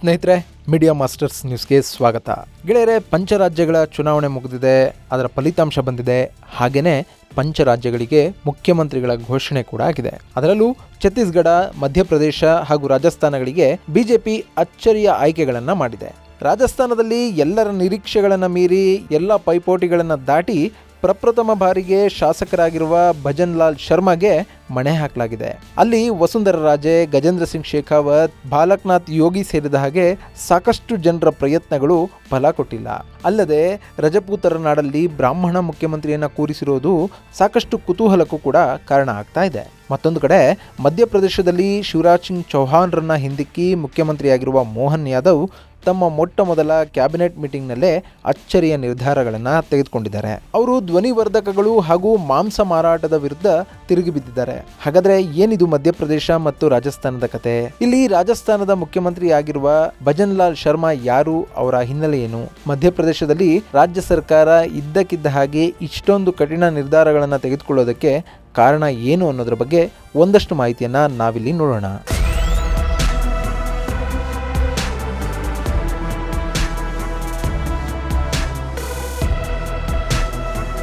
ಸ್ನೇಹಿತರೆ media masters ನ್ಯೂಸ್ಗೆ ಸ್ವಾಗತ. ಗೆಳೆಯರೆ, ಪಂಚರಾಜ್ಯಗಳ ಚುನಾವಣೆ ಮುಗಿದಿದೆ, ಅದರ ಫಲಿತಾಂಶ ಬಂದಿದೆ. ಹಾಗೇನೆ ಪಂಚರಾಜ್ಯಗಳಿಗೆ ಮುಖ್ಯಮಂತ್ರಿಗಳ ಘೋಷಣೆ ಕೂಡ ಆಗಿದೆ. ಅದರಲ್ಲೂ ಛತ್ತೀಸ್ಗಢ, ಮಧ್ಯಪ್ರದೇಶ ಹಾಗೂ ರಾಜಸ್ಥಾನಗಳಿಗೆ ಬಿಜೆಪಿ ಅಚ್ಚರಿಯ ಆಯ್ಕೆಗಳನ್ನು ಮಾಡಿದೆ. ರಾಜಸ್ಥಾನದಲ್ಲಿ ಎಲ್ಲರ ನಿರೀಕ್ಷೆಗಳನ್ನು ಮೀರಿ, ಎಲ್ಲ ಪೈಪೋಟಿಗಳನ್ನು ದಾಟಿ ಪ್ರಪ್ರಥಮ ಬಾರಿಗೆ ಶಾಸಕರಾಗಿರುವ ಭಜನ್ ಲಾಲ್ ಶರ್ಮಾಗೆ ಮಣೆ ಹಾಕಲಾಗಿದೆ. ಅಲ್ಲಿ ವಸುಂಧರ ರಾಜೆ, ಗಜೇಂದ್ರ ಸಿಂಗ್ ಶೇಖಾವತ್, ಬಾಲಕ್ನಾಥ್ ಯೋಗಿ ಸೇರಿದ ಹಾಗೆ ಸಾಕಷ್ಟು ಜನರ ಪ್ರಯತ್ನಗಳು ಫಲ ಕೊಟ್ಟಿಲ್ಲ. ಅಲ್ಲದೆ ರಜಪೂತರ ನಾಡಲ್ಲಿ ಬ್ರಾಹ್ಮಣ ಮುಖ್ಯಮಂತ್ರಿಯನ್ನ ಕೂರಿಸಿರೋದು ಸಾಕಷ್ಟು ಕುತೂಹಲಕ್ಕೂ ಕೂಡ ಕಾರಣ ಆಗ್ತಾ ಇದೆ. ಮತ್ತೊಂದು ಕಡೆ ಮಧ್ಯಪ್ರದೇಶದಲ್ಲಿ ಶಿವರಾಜ್ ಸಿಂಗ್ ಚೌಹಾಣ್ರನ್ನ ಹಿಂದಿಕ್ಕಿ ಮುಖ್ಯಮಂತ್ರಿಯಾಗಿರುವ ಮೋಹನ್ ಯಾದವ್ ತಮ್ಮ ಮೊಟ್ಟ ಮೊದಲ ಕ್ಯಾಬಿನೆಟ್ ಮೀಟಿಂಗ್ನಲ್ಲೇ ಅಚ್ಚರಿಯ ನಿರ್ಧಾರಗಳನ್ನು ತೆಗೆದುಕೊಂಡಿದ್ದಾರೆ. ಅವರು ಧ್ವನಿವರ್ಧಕಗಳು ಹಾಗೂ ಮಾಂಸ ಮಾರಾಟದ ವಿರುದ್ಧ ತಿರುಗಿ ಬಿದ್ದಿದ್ದಾರೆ. ಹಾಗಾದ್ರೆ ಏನಿದು ಮಧ್ಯಪ್ರದೇಶ ಮತ್ತು ರಾಜಸ್ಥಾನದ ಕತೆ? ಇಲ್ಲಿ ರಾಜಸ್ಥಾನದ ಮುಖ್ಯಮಂತ್ರಿ ಆಗಿರುವ ಭಜನ್ ಲಾಲ್ ಶರ್ಮಾ ಯಾರು? ಅವರ ಹಿನ್ನೆಲೆ ಏನು? ಮಧ್ಯಪ್ರದೇಶದಲ್ಲಿ ರಾಜ್ಯ ಸರ್ಕಾರ ಇದ್ದಕ್ಕಿದ್ದ ಹಾಗೆ ಇಷ್ಟೊಂದು ಕಠಿಣ ನಿರ್ಧಾರಗಳನ್ನು ತೆಗೆದುಕೊಳ್ಳೋದಕ್ಕೆ ಕಾರಣ ಏನು ಅನ್ನೋದ್ರ ಬಗ್ಗೆ ಒಂದಷ್ಟು ಮಾಹಿತಿಯನ್ನ ನಾವಿಲ್ಲಿ ನೋಡೋಣ.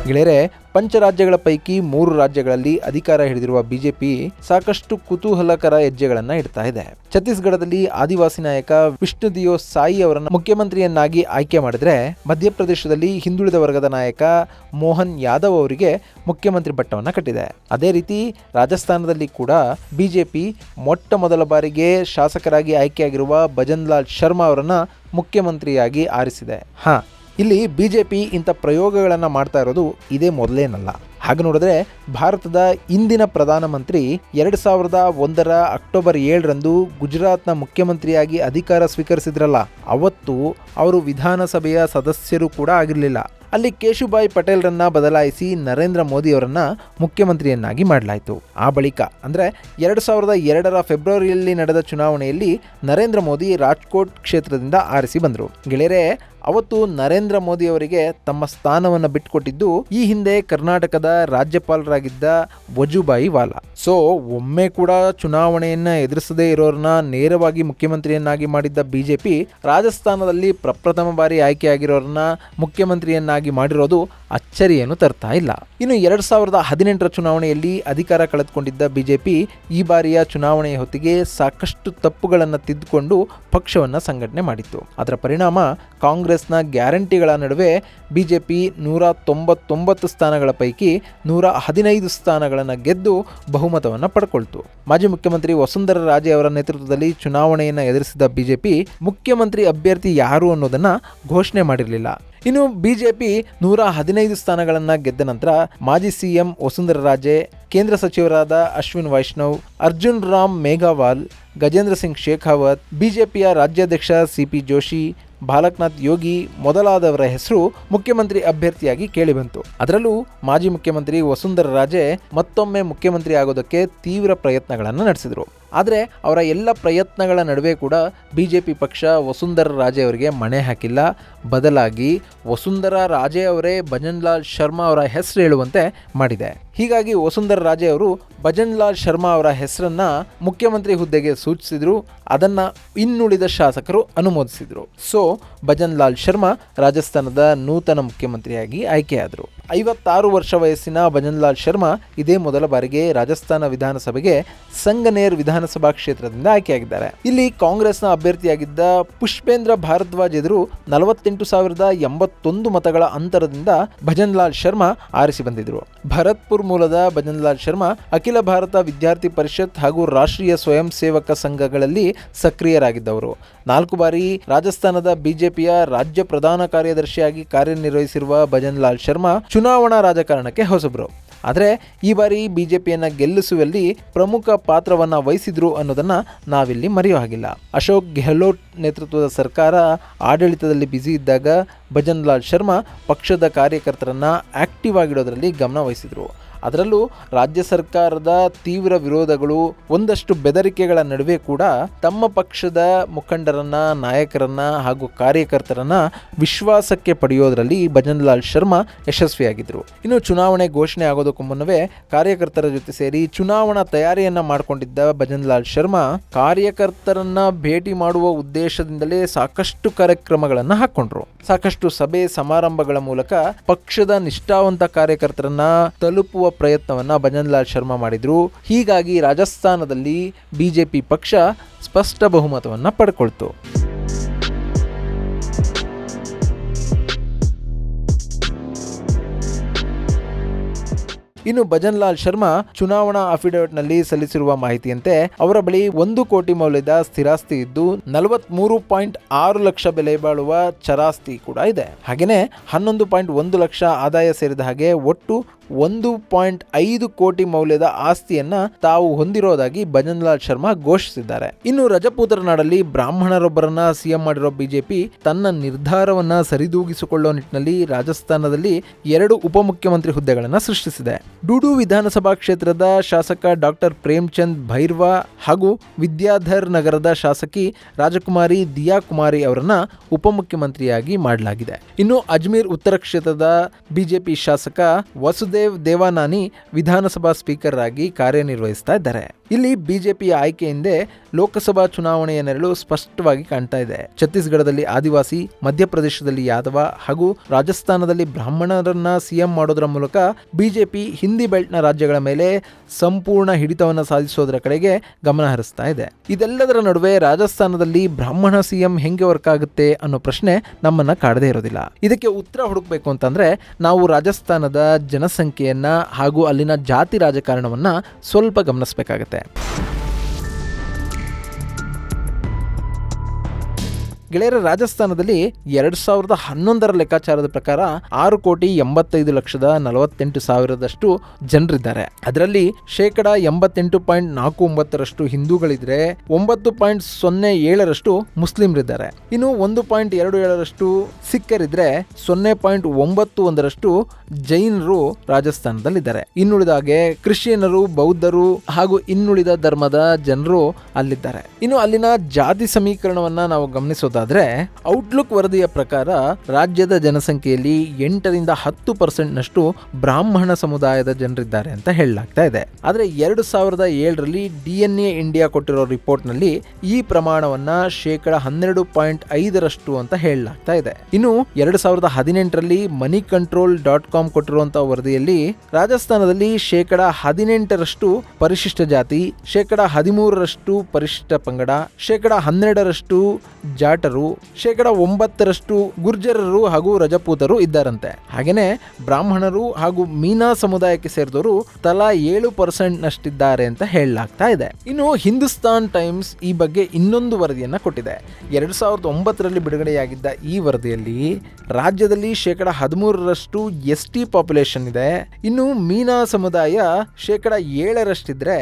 ಗೆಳೆಯರೆ, ಪಂಚರಾಜ್ಯಗಳ ಪೈಕಿ ಮೂರು ರಾಜ್ಯಗಳಲ್ಲಿ ಅಧಿಕಾರ ಹಿಡಿದಿರುವ ಬಿಜೆಪಿ ಸಾಕಷ್ಟು ಕುತೂಹಲಕರ ಹೆಜ್ಜೆಗಳನ್ನ ಇಡ್ತಾ ಇದೆ. ಛತ್ತೀಸ್ಗಢದಲ್ಲಿ ಆದಿವಾಸಿ ನಾಯಕ ವಿಷ್ಣುದಿಯೋ ಸಾಯಿ ಅವರನ್ನು ಮುಖ್ಯಮಂತ್ರಿಯನ್ನಾಗಿ ಆಯ್ಕೆ ಮಾಡಿದ್ರೆ, ಮಧ್ಯಪ್ರದೇಶದಲ್ಲಿ ಹಿಂದುಳಿದ ವರ್ಗದ ನಾಯಕ ಮೋಹನ್ ಯಾದವ್ ಅವರಿಗೆ ಮುಖ್ಯಮಂತ್ರಿ ಬಟ್ಟವನ್ನು ಕಟ್ಟಿದೆ. ಅದೇ ರೀತಿ ರಾಜಸ್ಥಾನದಲ್ಲಿ ಕೂಡ ಬಿಜೆಪಿ ಮೊಟ್ಟ ಮೊದಲ ಬಾರಿಗೆ ಶಾಸಕರಾಗಿ ಆಯ್ಕೆಯಾಗಿರುವ ಭಜನ್ಲಾಲ್ ಶರ್ಮಾ ಅವರನ್ನ ಮುಖ್ಯಮಂತ್ರಿಯಾಗಿ ಆರಿಸಿದೆ. ಹಾ ಇಲ್ಲಿ ಬಿಜೆಪಿ ಇಂಥ ಪ್ರಯೋಗಗಳನ್ನು ಮಾಡ್ತಾ ಇರೋದು ಇದೇ ಮೊದಲೇನಲ್ಲ. ಹಾಗೆ ನೋಡಿದ್ರೆ ಭಾರತದ ಇಂದಿನ ಪ್ರಧಾನಮಂತ್ರಿ ಎರಡು ಸಾವಿರದ ಒಂದರ ಅಕ್ಟೋಬರ್ ಏಳರಂದು ಗುಜರಾತ್ನ ಮುಖ್ಯಮಂತ್ರಿಯಾಗಿ ಅಧಿಕಾರ ಸ್ವೀಕರಿಸಿದ್ರಲ್ಲ, ಅವತ್ತು ಅವರು ವಿಧಾನಸಭೆಯ ಸದಸ್ಯರು ಕೂಡ ಆಗಿರಲಿಲ್ಲ. ಅಲ್ಲಿ ಕೇಶುಭಾಯ್ ಪಟೇಲ್ರನ್ನ ಬದಲಾಯಿಸಿ ನರೇಂದ್ರ ಮೋದಿ ಅವರನ್ನ ಮುಖ್ಯಮಂತ್ರಿಯನ್ನಾಗಿ ಮಾಡಲಾಯಿತು. ಆ ಬಳಿಕ ಅಂದರೆ ಎರಡು ಸಾವಿರದ ಎರಡರ ಫೆಬ್ರವರಿಯಲ್ಲಿ ನಡೆದ ಚುನಾವಣೆಯಲ್ಲಿ ನರೇಂದ್ರ ಮೋದಿ ರಾಜ್ಕೋಟ್ ಕ್ಷೇತ್ರದಿಂದ ಆರಿಸಿ ಬಂದರು. ಗೆಳೆಯರೆ ಅವತ್ತು ನರೇಂದ್ರ ಮೋದಿ ಅವರಿಗೆ ತಮ್ಮ ಸ್ಥಾನವನ್ನು ಬಿಟ್ಟುಕೊಟ್ಟಿದ್ದು ಈ ಹಿಂದೆ ಕರ್ನಾಟಕದ ರಾಜ್ಯಪಾಲರಾಗಿದ್ದ ವಜುಭಾಯಿ ವಾಲಾ. ಸೊ ಒಮ್ಮೆ ಕೂಡ ಚುನಾವಣೆಯನ್ನ ಎದುರಿಸದೇ ಇರೋರನ್ನ ನೇರವಾಗಿ ಮುಖ್ಯಮಂತ್ರಿಯನ್ನಾಗಿ ಮಾಡಿದ್ದ ಬಿಜೆಪಿ ರಾಜಸ್ಥಾನದಲ್ಲಿ ಪ್ರಪ್ರಥಮ ಬಾರಿ ಆಯ್ಕೆಯಾಗಿರೋರನ್ನ ಮುಖ್ಯಮಂತ್ರಿಯನ್ನಾಗಿ ಮಾಡಿರೋದು ಅಚ್ಚರಿಯನ್ನು ತರ್ತಾ ಇಲ್ಲ. ಇನ್ನು ಎರಡ್ ಸಾವಿರದ ಹದಿನೆಂಟರ ಚುನಾವಣೆಯಲ್ಲಿ ಅಧಿಕಾರ ಕಳೆದುಕೊಂಡಿದ್ದ ಬಿಜೆಪಿ ಈ ಬಾರಿಯ ಚುನಾವಣೆಯ ಹೊತ್ತಿಗೆ ಸಾಕಷ್ಟು ತಪ್ಪುಗಳನ್ನು ತಿದ್ದುಕೊಂಡು ಪಕ್ಷವನ್ನು ಸಂಘಟನೆ ಮಾಡಿತ್ತು. ಅದರ ಪರಿಣಾಮ ಕಾಂಗ್ರೆಸ್ನ ಗ್ಯಾರಂಟಿಗಳ ನಡುವೆ ಬಿಜೆಪಿ ನೂರ ತೊಂಬತ್ತೊಂಬತ್ತು ಸ್ಥಾನಗಳ ಪೈಕಿ ನೂರ ಹದಿನೈದು ಸ್ಥಾನಗಳನ್ನು ಗೆದ್ದು ಬಹುಮತವನ್ನು ಪಡ್ಕೊಳ್ತು. ಮಾಜಿ ಮುಖ್ಯಮಂತ್ರಿ ವಸುಂಧರ ರಾಜೇ ಅವರ ನೇತೃತ್ವದಲ್ಲಿ ಚುನಾವಣೆಯನ್ನು ಎದುರಿಸಿದ ಬಿಜೆಪಿ ಮುಖ್ಯಮಂತ್ರಿ ಅಭ್ಯರ್ಥಿ ಯಾರು ಅನ್ನೋದನ್ನು ಘೋಷಣೆ ಮಾಡಿರಲಿಲ್ಲ. ಇನ್ನು ಬಿಜೆಪಿ ನೂರ ಹದಿನೈದು ಸ್ಥಾನಗಳನ್ನು ಗೆದ್ದ ನಂತರ ಮಾಜಿ ಸಿಎಂ ವಸುಂಧರ ರಾಜೆ, ಕೇಂದ್ರ ಸಚಿವರಾದ ಅಶ್ವಿನ್ ವೈಷ್ಣವ್, ಅರ್ಜುನ್ ರಾಮ್ ಮೇಘಾವಾಲ್, ಗಜೇಂದ್ರ ಸಿಂಗ್ ಶೇಖಾವತ್, ಬಿಜೆಪಿಯ ರಾಜ್ಯಾಧ್ಯಕ್ಷ ಸಿಪಿ ಜೋಶಿ ಬಾಲಕ್ನಾಥ್ ಯೋಗಿ ಮೊದಲಾದವರ ಹೆಸರು ಮುಖ್ಯಮಂತ್ರಿ ಅಭ್ಯರ್ಥಿಯಾಗಿ ಕೇಳಿಬಂತು. ಅದರಲ್ಲೂ ಮಾಜಿ ಮುಖ್ಯಮಂತ್ರಿ ವಸುಂಧರ ರಾಜೆ ಮತ್ತೊಮ್ಮೆ ಮುಖ್ಯಮಂತ್ರಿ ಆಗೋದಕ್ಕೆ ತೀವ್ರ ಪ್ರಯತ್ನಗಳನ್ನು ನಡೆಸಿದರು. ಆದರೆ ಅವರ ಎಲ್ಲ ಪ್ರಯತ್ನಗಳ ನಡುವೆ ಕೂಡ ಬಿ ಜೆ ಪಿ ಪಕ್ಷ ವಸುಂಧರ ರಾಜೇ ಅವರಿಗೆ ಮಣೆ ಹಾಕಿಲ್ಲ. ಬದಲಾಗಿ ವಸುಂಧರ ರಾಜೇ ಅವರೇ ಭಜನ್ಲಾಲ್ ಶರ್ಮಾ ಅವರ ಹೆಸರು ಹೇಳುವಂತೆ ಮಾಡಿದೆ. ಹೀಗಾಗಿ ವಸುಂಧರ ರಾಜೇ ಅವರು ಭಜನ್ಲಾಲ್ ಶರ್ಮಾ ಅವರ ಹೆಸರನ್ನ ಮುಖ್ಯಮಂತ್ರಿ ಹುದ್ದೆಗೆ ಸೂಚಿಸಿದ್ರು. ಅದನ್ನ ಇನ್ನುಳಿದ ಶಾಸಕರು ಅನುಮೋದಿಸಿದರು. ಸೊ, ಭಜನ್ಲಾಲ್ ಶರ್ಮಾ ರಾಜಸ್ಥಾನದ ನೂತನ ಮುಖ್ಯಮಂತ್ರಿಯಾಗಿ ಆಯ್ಕೆಯಾದರು. ಐವತ್ತಾರು ವರ್ಷ ವಯಸ್ಸಿನ ಭಜನ್ಲಾಲ್ ಶರ್ಮಾ ಇದೇ ಮೊದಲ ಬಾರಿಗೆ ರಾಜಸ್ಥಾನ ವಿಧಾನಸಭೆಗೆ ಸಂಗನೇರ್ ವಿಧಾನಸಭಾ ಕ್ಷೇತ್ರದಿಂದ ಆಯ್ಕೆಯಾಗಿದ್ದಾರೆ. ಇಲ್ಲಿ ಕಾಂಗ್ರೆಸ್ನ ಅಭ್ಯರ್ಥಿಯಾಗಿದ್ದ ಪುಷ್ಪೇಂದ್ರ ಭಾರದ್ವಾಜ್ ಎದುರು ನಲವತ್ತೆಂಟು ಸಾವಿರದ ಎಂಬತ್ತೊಂದು ಮತಗಳ ಅಂತರದಿಂದ ಭಜನ್ ಲಾಲ್ ಶರ್ಮಾ ಆರಿಸಿ ಬಂದಿದ್ರು. ಭರತ್ಪುರ್ ಮೂಲದ ಭಜನ್ಲಾಲ್ ಶರ್ಮಾ ಅಖಿಲ ಭಾರತ ವಿದ್ಯಾರ್ಥಿ ಪರಿಷತ್ ಹಾಗೂ ರಾಷ್ಟ್ರೀಯ ಸ್ವಯಂ ಸೇವಕ ಸಂಘಗಳಲ್ಲಿ ಸಕ್ರಿಯರಾಗಿದ್ದವರು. ನಾಲ್ಕು ಬಾರಿ ರಾಜಸ್ಥಾನದ ಬಿಜೆಪಿಯ ರಾಜ್ಯ ಪ್ರಧಾನ ಕಾರ್ಯದರ್ಶಿಯಾಗಿ ಕಾರ್ಯನಿರ್ವಹಿಸಿರುವ ಭಜನ್ ಲಾಲ್ ಶರ್ಮಾ ಚುನಾವಣಾ ರಾಜಕಾರಣಕ್ಕೆ ಹೊಸಬ್ರು. ಆದರೆ ಈ ಬಾರಿ ಬಿಜೆಪಿಯನ್ನು ಗೆಲ್ಲಿಸುವಲ್ಲಿ ಪ್ರಮುಖ ಪಾತ್ರವನ್ನು ವಹಿಸಿದ್ರು ಅನ್ನೋದನ್ನು ನಾವಿಲ್ಲಿ ಮರೆಯೋ ಹಾಗಿಲ್ಲ. ಅಶೋಕ್ ಗೆಹ್ಲೋಟ್ ನೇತೃತ್ವದ ಸರ್ಕಾರ ಆಡಳಿತದಲ್ಲಿ ಬ್ಯುಸಿ ಇದ್ದಾಗ ಭಜನ್ ಲಾಲ್ ಶರ್ಮಾ ಪಕ್ಷದ ಕಾರ್ಯಕರ್ತರನ್ನು ಆಕ್ಟಿವ್ ಆಗಿಡೋದರಲ್ಲಿ ಗಮನ ವಹಿಸಿದ್ರು. ಅದರಲ್ಲೂ ರಾಜ್ಯ ಸರ್ಕಾರದ ತೀವ್ರ ವಿರೋಧಗಳು ಒಂದಷ್ಟು ಬೆದರಿಕೆಗಳ ನಡುವೆ ಕೂಡ ತಮ್ಮ ಪಕ್ಷದ ಮುಖಂಡರನ್ನ, ನಾಯಕರನ್ನ ಹಾಗೂ ಕಾರ್ಯಕರ್ತರನ್ನ ವಿಶ್ವಾಸಕ್ಕೆ ಪಡೆಯೋದರಲ್ಲಿ ಭಜನ್ಲಾಲ್ ಶರ್ಮಾ ಯಶಸ್ವಿಯಾಗಿದ್ದರು ಇನ್ನು ಚುನಾವಣೆ ಘೋಷಣೆ ಆಗೋದಕ್ಕೂ ಮುನ್ನವೇ ಕಾರ್ಯಕರ್ತರ ಜೊತೆ ಸೇರಿ ಚುನಾವಣಾ ತಯಾರಿಯನ್ನ ಮಾಡಿಕೊಂಡಿದ್ದ ಭಜನ್ಲಾಲ್ ಶರ್ಮಾ ಕಾರ್ಯಕರ್ತರನ್ನ ಭೇಟಿ ಮಾಡುವ ಉದ್ದೇಶದಿಂದಲೇ ಸಾಕಷ್ಟು ಕಾರ್ಯಕ್ರಮಗಳನ್ನ ಹಾಕೊಂಡ್ರು ಸಾಕಷ್ಟು ಸಭೆ ಸಮಾರಂಭಗಳ ಮೂಲಕ ಪಕ್ಷದ ನಿಷ್ಠಾವಂತ ಕಾರ್ಯಕರ್ತರನ್ನ ತಲುಪುವ ಪ್ರಯತ್ನವನ್ನ ಭಜನ್ಲಾಲ್ ಶರ್ಮಾ ಮಾಡಿದ್ರು. ಹೀಗಾಗಿ ರಾಜಸ್ಥಾನದಲ್ಲಿ ಬಿಜೆಪಿ ಪಕ್ಷ ಸ್ಪಷ್ಟ ಬಹುಮತವನ್ನ ಪಡ್ಕೊಳ್ತು. ಇನ್ನು ಭಜನ್ಲಾಲ್ ಶರ್ಮಾ ಚುನಾವಣಾ ಅಫಿಡವಿಟ್ನಲ್ಲಿ ಸಲ್ಲಿಸಿರುವ ಮಾಹಿತಿಯಂತೆ ಅವರ ಬಳಿ ಒಂದು ಕೋಟಿ ಮೌಲ್ಯದ ಸ್ಥಿರಾಸ್ತಿ ಇದ್ದು, ನಲವತ್ಮೂರು ಪಾಯಿಂಟ್ ಆರು ಲಕ್ಷ ಬೆಲೆ ಬಾಳುವ ಚರಾಸ್ತಿ ಕೂಡ ಇದೆ. ಹಾಗೆಯೇ ಹನ್ನೊಂದು ಪಾಯಿಂಟ್ ಒಂದು ಲಕ್ಷ ಆದಾಯ ಸೇರಿದ ಹಾಗೆ ಒಟ್ಟು ಒಂದು ಪಾಯಿಂಟ್ ಐದು ಕೋಟಿ ಮೌಲ್ಯದ ಆಸ್ತಿಯನ್ನ ತಾವು ಹೊಂದಿರೋದಾಗಿ ಭಜನ್ಲಾಲ್ ಶರ್ಮಾ ಘೋಷಿಸಿದ್ದಾರೆ. ಇನ್ನು ರಜಪೂತರ ನಾಡಲ್ಲಿ ಬ್ರಾಹ್ಮಣರೊಬ್ಬರನ್ನ ಸಿಎಂ ಮಾಡಿರೋ ಬಿಜೆಪಿ ತನ್ನ ನಿರ್ಧಾರವನ್ನ ಸರಿದೂಗಿಸಿಕೊಳ್ಳೋ ನಿಟ್ಟಿನಲ್ಲಿ ರಾಜಸ್ಥಾನದಲ್ಲಿ ಎರಡು ಉಪಮುಖ್ಯಮಂತ್ರಿ ಹುದ್ದೆಗಳನ್ನು ಸೃಷ್ಟಿಸಿದೆ. ಡುಡು ವಿಧಾನಸಭಾ ಕ್ಷೇತ್ರದ ಶಾಸಕ ಡಾಕ್ಟರ್ ಪ್ರೇಮ್ಚಂದ್ ಭೈರ್ವಾ ಹಾಗೂ ವಿದ್ಯಾಧರ್ ನಗರದ ಶಾಸಕಿ ರಾಜಕುಮಾರಿ ದಿಯಾ ಕುಮಾರಿ ಅವರನ್ನ ಉಪಮುಖ್ಯಮಂತ್ರಿಯಾಗಿ ಮಾಡಲಾಗಿದೆ. ಇನ್ನು ಅಜ್ಮೀರ್ ಉತ್ತರ ಕ್ಷೇತ್ರದ ಬಿಜೆಪಿ ಶಾಸಕ ವಸುದೇವ್ ದೇವಾನಾನಿ ವಿಧಾನಸಭಾ ಸ್ಪೀಕರ್ ಆಗಿ ಕಾರ್ಯನಿರ್ವಹಿಸ್ತಾ ಇದ್ದಾರೆ. ಇಲ್ಲಿ ಬಿಜೆಪಿಯ ಆಯ್ಕೆಯಿಂದೆ ಲೋಕಸಭಾ ಚುನಾವಣೆಯ ನೆರಳು ಸ್ಪಷ್ಟವಾಗಿ ಕಾಣ್ತಾ ಇದೆ. ಛತ್ತೀಸ್ಗಢದಲ್ಲಿ ಆದಿವಾಸಿ, ಮಧ್ಯಪ್ರದೇಶದಲ್ಲಿ ಯಾದವ ಹಾಗೂ ರಾಜಸ್ಥಾನದಲ್ಲಿ ಬ್ರಾಹ್ಮಣರನ್ನ ಸಿಎಂ ಮಾಡೋದರ ಮೂಲಕ ಬಿಜೆಪಿ ಹಿಂದಿ ಬೆಲ್ಟ್ನ ರಾಜ್ಯಗಳ ಮೇಲೆ ಸಂಪೂರ್ಣ ಹಿಡಿತವನ್ನು ಸಾಧಿಸೋದರ ಕಡೆಗೆ ಗಮನ ಹರಿಸ್ತಾ ಇದೆ. ಇದೆಲ್ಲದರ ನಡುವೆ ರಾಜಸ್ಥಾನದಲ್ಲಿ ಬ್ರಾಹ್ಮಣ ಸಿಎಂ ಹೆಂಗೆ ವರ್ಕ್ ಆಗುತ್ತೆ ಅನ್ನೋ ಪ್ರಶ್ನೆ ನಮ್ಮನ್ನ ಕಾಡದೇ ಇರೋದಿಲ್ಲ. ಇದಕ್ಕೆ ಉತ್ತರ ಹುಡುಕ್ಬೇಕು ಅಂತಂದ್ರೆ ನಾವು ರಾಜಸ್ಥಾನದ ಜನಸಂಖ್ಯೆಯನ್ನ ಹಾಗೂ ಅಲ್ಲಿನ ಜಾತಿ ರಾಜಕಾರಣವನ್ನ ಸ್ವಲ್ಪ ಗಮನಿಸಬೇಕಾಗತ್ತೆ. até. ಗೆಳೆಯರ ರಾಜಸ್ಥಾನದಲ್ಲಿ ಎರಡ್ ಸಾವಿರದ ಹನ್ನೊಂದರ ಲೆಕ್ಕಾಚಾರದ ಪ್ರಕಾರ ಆರು ಕೋಟಿ ಎಂಬತ್ತೈದು ಲಕ್ಷದ ನಲವತ್ತೆಂಟು ಸಾವಿರದಷ್ಟು ಜನರಿದ್ದಾರೆ. ಅದರಲ್ಲಿ ಶೇಕಡ ಎಂಬತ್ತೆಂಟು ಪಾಯಿಂಟ್ ನಾಲ್ಕು ಒಂಬತ್ತರಷ್ಟು ಹಿಂದೂಗಳಿದ್ರೆ, ಒಂಬತ್ತು ಪಾಯಿಂಟ್ ಸೊನ್ನೆ ಏಳರಷ್ಟು ಮುಸ್ಲಿಮರಿದ್ದಾರೆ. ಇನ್ನು ಒಂದು ಪಾಯಿಂಟ್ ಎರಡು ಏಳರಷ್ಟು ಸಿಖ್ಖರಿದ್ರೆ, ಸೊನ್ನೆ ಪಾಯಿಂಟ್ ಒಂಬತ್ತು ಒಂದರಷ್ಟು ಜೈನರು ರಾಜಸ್ಥಾನದಲ್ಲಿದ್ದಾರೆ. ಇನ್ನುಳಿದಾಗೆ ಕ್ರಿಶ್ಚಿಯನರು, ಬೌದ್ಧರು ಹಾಗೂ ಇನ್ನುಳಿದ ಧರ್ಮದ ಜನರು ಅಲ್ಲಿದ್ದಾರೆ. ಇನ್ನು ಅಲ್ಲಿನ ಜಾತಿ ಸಮೀಕರಣವನ್ನ ನಾವು ಗಮನಿಸೋದಾದ್ರೆ ಔಟ್ಲುಕ್ ವರದಿಯ ಪ್ರಕಾರ ರಾಜ್ಯದ ಜನಸಂಖ್ಯೆಯಲ್ಲಿ ಎಂಟರಿಂದ ಹತ್ತು ಪರ್ಸೆಂಟ್ ನಷ್ಟು ಬ್ರಾಹ್ಮಣ ಸಮುದಾಯದ ಜನರಿದ್ದಾರೆ ಅಂತ ಹೇಳಲಾಗ್ತಾ ಇದೆ. ಆದ್ರೆ ಎರಡು ಸಾವಿರದ ಏಳರಲ್ಲಿ ಡಿ ಎನ್ ಎ ಇಂಡಿಯಾ ಕೊಟ್ಟಿರೋ ರಿಪೋರ್ಟ್ನಲ್ಲಿ ಈ ಪ್ರಮಾಣವನ್ನ ಶೇಕಡ ಹನ್ನೆರಡು ಪಾಯಿಂಟ್ ಐದರಷ್ಟು ಅಂತ ಹೇಳಲಾಗ್ತಾ ಇದೆ. ಇನ್ನು ಎರಡು ಸಾವಿರದ ಹದಿನೆಂಟರಲ್ಲಿ ಮನಿ ಕಂಟ್ರೋಲ್ ಡಾಟ್ ಕಾಮ್ ಕೊಟ್ಟಿರುವಂತಹ ವರದಿಯಲ್ಲಿ ರಾಜಸ್ಥಾನದಲ್ಲಿ ಶೇಕಡ ಹದಿನೆಂಟರಷ್ಟು ಪರಿಶಿಷ್ಟ ಜಾತಿ, ಶೇಕಡ ಹದಿಮೂರರಷ್ಟು ಪರಿಶಿಷ್ಟ ಪಂಗಡ, ಶೇಕಡ ಹನ್ನೆರಡರಷ್ಟು ಜಾಟರು ಶೇಕಡ ಒಂಬತ್ತರಷ್ಟು ಗುರ್ಜರರು ಹಾಗೂ ರಜಪೂತರು ಇದ್ದಾರಂತೆ. ಹಾಗೇನೆ ಬ್ರಾಹ್ಮಣರು ಹಾಗೂ ಮೀನಾ ಸಮುದಾಯಕ್ಕೆ ಸೇರಿದವರು ತಲಾ ಏಳು ಪರ್ಸೆಂಟ್ ನಷ್ಟಿದ್ದಾರೆ ಅಂತ ಹೇಳಲಾಗ್ತಾ ಇದೆ. ಇನ್ನು ಹಿಂದೂಸ್ತಾನ್ ಟೈಮ್ಸ್ ಈ ಬಗ್ಗೆ ಇನ್ನೊಂದು ವರದಿಯನ್ನ ಕೊಟ್ಟಿದೆ. ಎರಡ್ ಸಾವಿರದ ಒಂಬತ್ತರಲ್ಲಿ ಬಿಡುಗಡೆಯಾಗಿದ್ದ ಈ ವರದಿಯಲ್ಲಿ ರಾಜ್ಯದಲ್ಲಿ ಶೇಕಡ ಹದಿಮೂರರಷ್ಟು ಎಸ್ ಟಿ ಪಾಪ್ಯುಲೇಷನ್ ಇದೆ. ಇನ್ನು ಮೀನಾ ಸಮುದಾಯ ಶೇಕಡ ಏಳರಷ್ಟಿದ್ರೆ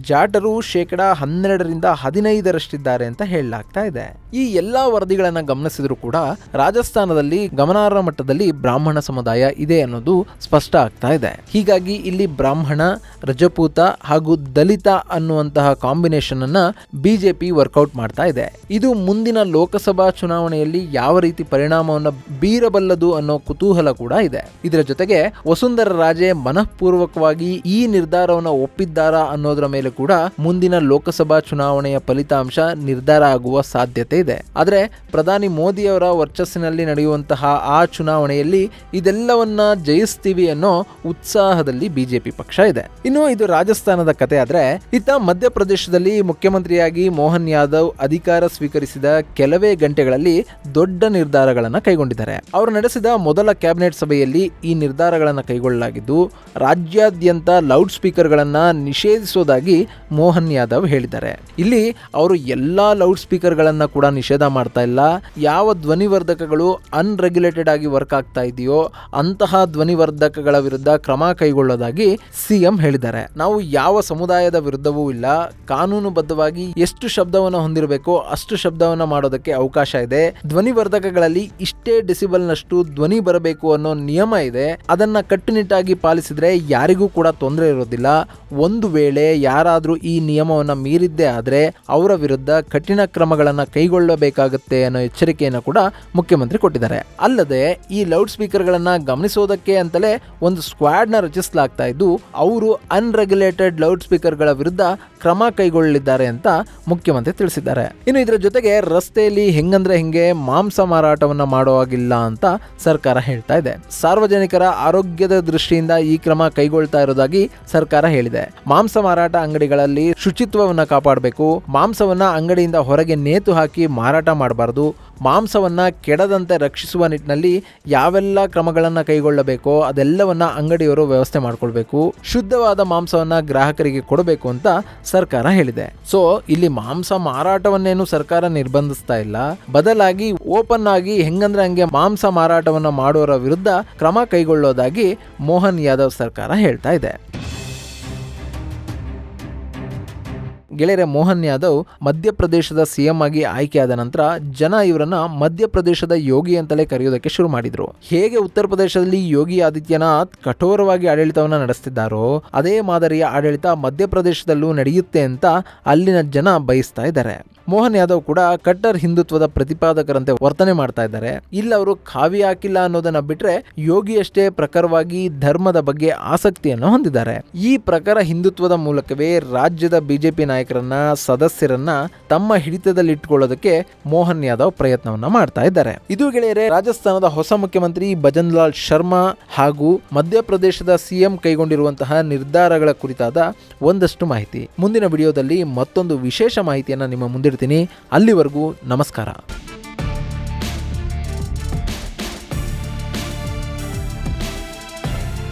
ಜಾಟರು ಶೇಕಡ ಹನ್ನೆರಡರಿಂದ ಹದಿನೈದರಷ್ಟಿದ್ದಾರೆ ಅಂತ ಹೇಳಲಾಗ್ತಾ ಇದೆ. ಈ ಎಲ್ಲಾ ವರದಿಗಳನ್ನ ಗಮನಿಸಿದ್ರು ಕೂಡ ರಾಜಸ್ಥಾನದಲ್ಲಿ ಗಮನಾರ್ಹ ಮಟ್ಟದಲ್ಲಿ ಬ್ರಾಹ್ಮಣ ಸಮುದಾಯ ಇದೆ ಅನ್ನೋದು ಸ್ಪಷ್ಟ ಆಗ್ತಾ ಇದೆ. ಹೀಗಾಗಿ ಇಲ್ಲಿ ಬ್ರಾಹ್ಮಣ, ರಜಪೂತ ಹಾಗೂ ದಲಿತ ಅನ್ನುವಂತಹ ಕಾಂಬಿನೇಷನ್ ಅನ್ನ ಬಿಜೆಪಿ ವರ್ಕೌಟ್ ಮಾಡ್ತಾ ಇದೆ. ಇದು ಮುಂದಿನ ಲೋಕಸಭಾ ಚುನಾವಣೆಯಲ್ಲಿ ಯಾವ ರೀತಿ ಪರಿಣಾಮವನ್ನು ಬೀರಬಲ್ಲದು ಅನ್ನೋ ಕುತೂಹಲ ಕೂಡ ಇದೆ. ಇದರ ಜೊತೆಗೆ ವಸುಂಧರ ರಾಜೆ ಮನಃಪೂರ್ವಕವಾಗಿ ಈ ನಿರ್ಧಾರವನ್ನು ಒಪ್ಪಿದ್ದಾರಾ ಅನ್ನೋದರ ಮೇಲೆ ಕೂಡ ಮುಂದಿನ ಲೋಕಸಭಾ ಚುನಾವಣೆಯ ಫಲಿತಾಂಶ ನಿರ್ಧಾರ ಆಗುವ ಸಾಧ್ಯತೆ ಇದೆ. ಆದರೆ ಪ್ರಧಾನಿ ಮೋದಿಯವರ ವರ್ಚಸ್ಸಿನಲ್ಲಿ ನಡೆಯುವಂತಹ ಆ ಚುನಾವಣೆಯಲ್ಲಿ ಇದೆಲ್ಲವನ್ನ ಜಯಿಸ್ತೀವಿ ಅನ್ನೋ ಉತ್ಸಾಹದಲ್ಲಿ ಬಿಜೆಪಿ ಪಕ್ಷ ಇದೆ. ಇನ್ನು ಇದು ರಾಜಸ್ಥಾನದ ಕತೆ ಆದ್ರೆ, ಇತ್ತ ಮಧ್ಯಪ್ರದೇಶದಲ್ಲಿ ಮುಖ್ಯಮಂತ್ರಿಯಾಗಿ ಮೋಹನ್ ಯಾದವ್ ಅಧಿಕಾರ ಸ್ವೀಕರಿಸಿದ ಕೆಲವೇ ಗಂಟೆಗಳಲ್ಲಿ ದೊಡ್ಡ ನಿರ್ಧಾರಗಳನ್ನು ಕೈಗೊಂಡಿದ್ದಾರೆ. ಅವರು ನಡೆಸಿದ ಮೊದಲ ಕ್ಯಾಬಿನೆಟ್ ಸಭೆಯಲ್ಲಿ ಈ ನಿರ್ಧಾರಗಳನ್ನು ಕೈಗೊಳ್ಳಲಾಗಿದ್ದು, ರಾಜ್ಯಾದ್ಯಂತ ಲೌಡ್ ಸ್ಪೀಕರ್ಗಳನ್ನು ನಿಷೇಧಿಸುವುದಾಗಿ ಮೋಹನ್ ಯಾದವ್ ಹೇಳಿದ್ದಾರೆ. ಇಲ್ಲಿ ಅವರು ಎಲ್ಲಾ ಲೌಡ್ ಸ್ಪೀಕರ್ಗಳನ್ನು ಕೂಡ ನಿಷೇಧ ಮಾಡ್ತಾ ಇಲ್ಲ. ಯಾವ ಧ್ವನಿವರ್ಧಕಗಳು ಅನ್ರೆಗ್ಯುಲೇಟೆಡ್ ಆಗಿ ವರ್ಕ್ ಆಗ್ತಾ ಇದೆಯೋ ಅಂತಹ ಧ್ವನಿವರ್ಧಕಗಳ ವಿರುದ್ಧ ಕ್ರಮ ಕೈಗೊಳ್ಳೋದಾಗಿ ಸಿಎಂ ಹೇಳಿದ್ದಾರೆ. ನಾವು ಯಾವ ಸಮುದಾಯದ ವಿರುದ್ಧವೂ ಇಲ್ಲ. ಕಾನೂನುಬದ್ಧವಾಗಿ ಎಷ್ಟು ಶಬ್ದವನ್ನು ಹೊಂದಿರಬೇಕೋ ಅಷ್ಟು ಶಬ್ದವನ್ನು ಮಾಡೋದಕ್ಕೆ ಅವಕಾಶ ಇದೆ. ಧ್ವನಿವರ್ಧಕಗಳಲ್ಲಿ ಇಷ್ಟೇ ಡೆಸಿಬಲ್ನಷ್ಟು ಧ್ವನಿ ಬರಬೇಕು ಅನ್ನೋ ನಿಯಮ ಇದೆ. ಅದನ್ನ ಕಟ್ಟುನಿಟ್ಟಾಗಿ ಪಾಲಿಸಿದ್ರೆ ಯಾರಿಗೂ ಕೂಡ ತೊಂದರೆ ಇರೋದಿಲ್ಲ. ಒಂದು ವೇಳೆ ಯಾರಾದರೂ ಈ ನಿಯಮವನ್ನು ಮೀರಿದ್ದೇ ಆದರೆ ಅವರ ವಿರುದ್ಧ ಕಠಿಣ ಕ್ರಮಗಳನ್ನು ಕೈಗೊಳ್ಳಬೇಕಾಗುತ್ತೆ ಅನ್ನೋ ಎಚ್ಚರಿಕೆಯನ್ನು ಕೂಡ ಮುಖ್ಯಮಂತ್ರಿ ಕೊಟ್ಟಿದ್ದಾರೆ. ಅಲ್ಲದೆ ಈ ಲೌಡ್ ಸ್ಪೀಕರ್ಗಳನ್ನು ಗಮನಿಸೋದಕ್ಕೆ ಅಂತಲೇ ಒಂದು ಸ್ಕ್ವಾಡ್ನ ರಚಿಸಲಾಗ್ತಾ ಇದ್ದು, ಅವರು ಅನ್ರೆಗ್ಯುಲೇಟೆಡ್ ಲೌಡ್ ಸ್ಪೀಕರ್ಗಳ ವಿರುದ್ಧ ಕ್ರಮ ಕೈಗೊಳ್ಳಲಿದ್ದಾರೆ ಅಂತ ಮುಖ್ಯಮಂತ್ರಿ ತಿಳಿಸಿದ್ದಾರೆ. ಇನ್ನು ಇದರ ಜೊತೆಗೆ ರಸ್ತೆಯಲ್ಲಿ ಹೆಂಗಂದ್ರೆ ಹೆಂಗೆ ಮಾಂಸ ಮಾರಾಟವನ್ನ ಮಾಡುವಾಗಿಲ್ಲ ಅಂತ ಸರ್ಕಾರ ಹೇಳ್ತಾ ಇದೆ. ಸಾರ್ವಜನಿಕರ ಆರೋಗ್ಯದ ದೃಷ್ಟಿಯಿಂದ ಈ ಕ್ರಮ ಕೈಗೊಳ್ತಾ ಇರೋದಾಗಿ ಸರ್ಕಾರ ಹೇಳಿದೆ. ಮಾಂಸ ಮಾರಾಟ ಅಂಗಡಿಗಳಲ್ಲಿ ಶುಚಿತ್ವವನ್ನ ಕಾಪಾಡಬೇಕು, ಮಾಂಸವನ್ನ ಅಂಗಡಿಯಿಂದ ಹೊರಗೆ ನೇತು ಹಾಕಿ ಮಾರಾಟ ಮಾಡಬಾರದು. ಮಾಂಸವನ್ನು ಕೆಡದಂತೆ ರಕ್ಷಿಸುವ ನಿಟ್ಟಿನಲ್ಲಿ ಯಾವೆಲ್ಲ ಕ್ರಮಗಳನ್ನು ಕೈಗೊಳ್ಳಬೇಕೋ ಅದೆಲ್ಲವನ್ನ ಅಂಗಡಿಯವರು ವ್ಯವಸ್ಥೆ ಮಾಡಿಕೊಳ್ಬೇಕು. ಶುದ್ಧವಾದ ಮಾಂಸವನ್ನ ಗ್ರಾಹಕರಿಗೆ ಕೊಡಬೇಕು ಅಂತ ಸರ್ಕಾರ ಹೇಳಿದೆ. ಸೊ ಇಲ್ಲಿ ಮಾಂಸ ಮಾರಾಟವನ್ನೇನು ಸರ್ಕಾರ ನಿರ್ಬಂಧಿಸ್ತಾ ಇಲ್ಲ. ಬದಲಾಗಿ ಓಪನ್ ಆಗಿ ಹೆಂಗಂದ್ರೆ ಹಂಗೆ ಮಾಂಸ ಮಾರಾಟವನ್ನು ಮಾಡೋರ ವಿರುದ್ಧ ಕ್ರಮ ಕೈಗೊಳ್ಳೋದಾಗಿ ಮೋಹನ್ ಯಾದವ್ ಸರ್ಕಾರ ಹೇಳ್ತಾ ಇದೆ. ಗೆಳೆಯರೆ ಮೋಹನ್ ಯಾದವ್ ಮಧ್ಯಪ್ರದೇಶದ ಸಿಎಂ ಆಗಿ ಆಯ್ಕೆಯಾದ ನಂತರ ಜನ ಇವರನ್ನ ಮಧ್ಯಪ್ರದೇಶದ ಯೋಗಿ ಅಂತಲೇ ಕರೆಯೋದಕ್ಕೆ ಶುರು ಮಾಡಿದ್ರು. ಹೇಗೆ ಉತ್ತರ ಪ್ರದೇಶದಲ್ಲಿ ಯೋಗಿ ಆದಿತ್ಯನಾಥ್ ಕಠೋರವಾಗಿ ಆಡಳಿತವನ್ನ ನಡೆಸ್ತಿದ್ದಾರೋ, ಅದೇ ಮಾದರಿಯ ಆಡಳಿತ ಮಧ್ಯಪ್ರದೇಶದಲ್ಲೂ ನಡೆಯುತ್ತೆ ಅಂತ ಅಲ್ಲಿನ ಜನ ಬಯಸ್ತಾ ಇದ್ದಾರೆ. ಮೋಹನ್ ಯಾದವ್ ಕೂಡ ಕಟ್ಟರ್ ಹಿಂದುತ್ವದ ಪ್ರತಿಪಾದಕರಂತೆ ವರ್ತನೆ ಮಾಡ್ತಾ ಇದ್ದಾರೆ. ಇಲ್ಲಿ ಅವರು ಖಾವಿ ಹಾಕಿಲ್ಲ ಅನ್ನೋದನ್ನ ಬಿಟ್ರೆ ಯೋಗಿಯಷ್ಟೇ ಪ್ರಖರವಾಗಿ ಧರ್ಮದ ಬಗ್ಗೆ ಆಸಕ್ತಿಯನ್ನು ಹೊಂದಿದ್ದಾರೆ. ಈ ಪ್ರಖರ ಹಿಂದುತ್ವದ ಮೂಲಕವೇ ರಾಜ್ಯದ ಬಿಜೆಪಿ ನಾಯಕರನ್ನ ಸದಸ್ಯರನ್ನ ತಮ್ಮ ಹಿಡಿತದಲ್ಲಿಟ್ಟುಕೊಳ್ಳೋದಕ್ಕೆ ಮೋಹನ್ ಯಾದವ್ ಪ್ರಯತ್ನವನ್ನ ಮಾಡ್ತಾ ಇದ್ದಾರೆ. ಇದು ಗೆಳೆಯರೆ, ರಾಜಸ್ಥಾನದ ಹೊಸ ಮುಖ್ಯಮಂತ್ರಿ ಭಜನ್ ಲಾಲ್ ಶರ್ಮಾ ಹಾಗೂ ಮಧ್ಯಪ್ರದೇಶದ ಸಿಎಂ ಕೈಗೊಂಡಿರುವಂತಹ ನಿರ್ಧಾರಗಳ ಕುರಿತಾದ ಒಂದಷ್ಟು ಮಾಹಿತಿ. ಮುಂದಿನ ವಿಡಿಯೋದಲ್ಲಿ ಮತ್ತೊಂದು ವಿಶೇಷ ಮಾಹಿತಿಯನ್ನು ನಿಮ್ಮ ಮುಂದಿಡ್ತೀನಿ. ಅಲ್ಲಿವರೆಗೂ ನಮಸ್ಕಾರ.